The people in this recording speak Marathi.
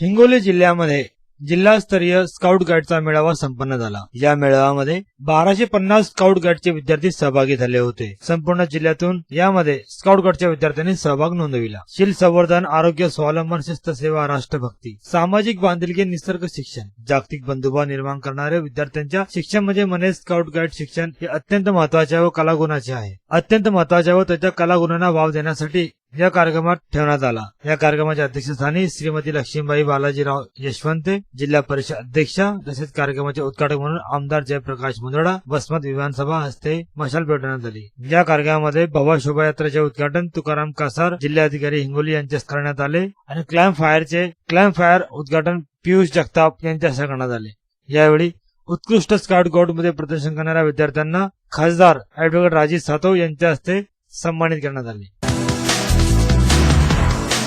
हिंगोली जिल्ह्यामध्ये जिल्हास्तरीय स्काउट गाईडचा मेळावा संपन्न झाला. या मेळाव्यामध्ये बाराशे पन्नास स्काउट गाईडचे विद्यार्थी सहभागी झाले होते. संपूर्ण जिल्ह्यातून यामध्ये स्काउट गाईडच्या विद्यार्थ्यांनी सहभाग नोंदविला. शील संवर्धन आरोग्य स्वावलंबन शिस्त सेवा राष्ट्रभक्ती सामाजिक बांधिलकी निसर्ग शिक्षण जागतिक बंधुभाव निर्माण करणाऱ्या विद्यार्थ्यांच्या शिक्षण म्हणजे मने स्काउट गाईड शिक्षण हे अत्यंत महत्त्वाचे व कलागुणाचे आहे. अत्यंत महत्त्वाचे व त्याच्या कलागुणांना वाव देण्यासाठी या कार्यक्रमात ठेवण्यात आला. या कार्यक्रमाच्या अध्यक्षस्थानी श्रीमती लक्ष्मीबाई बालाजीराव यशवंते जिल्हा परिषद अध्यक्षा तसेच कार्यक्रमाचे उद्घाटक म्हणून आमदार जयप्रकाश मुंदडा बसमत विधानसभा हस्ते मशाल पेटवण्यात आली. या कार्यक्रमामध्ये भवा शोभायात्रेचे उद्घाटन तुकाराम कासार जिल्हाधिकारी हिंगोली यांच्या करण्यात आले आणि क्लॅम्प फायरचे क्लॅम्प फायर उद्घाटन पियुष जगताप यांच्या हस्ते करण्यात आले. यावेळी उत्कृष्ट स्काउट गाऊडमध्ये प्रदर्शन करणाऱ्या विद्यार्थ्यांना खासदार अॅडव्होकेट राजीव सातव यांच्या हस्ते सन्मानित करण्यात आले. Yeah.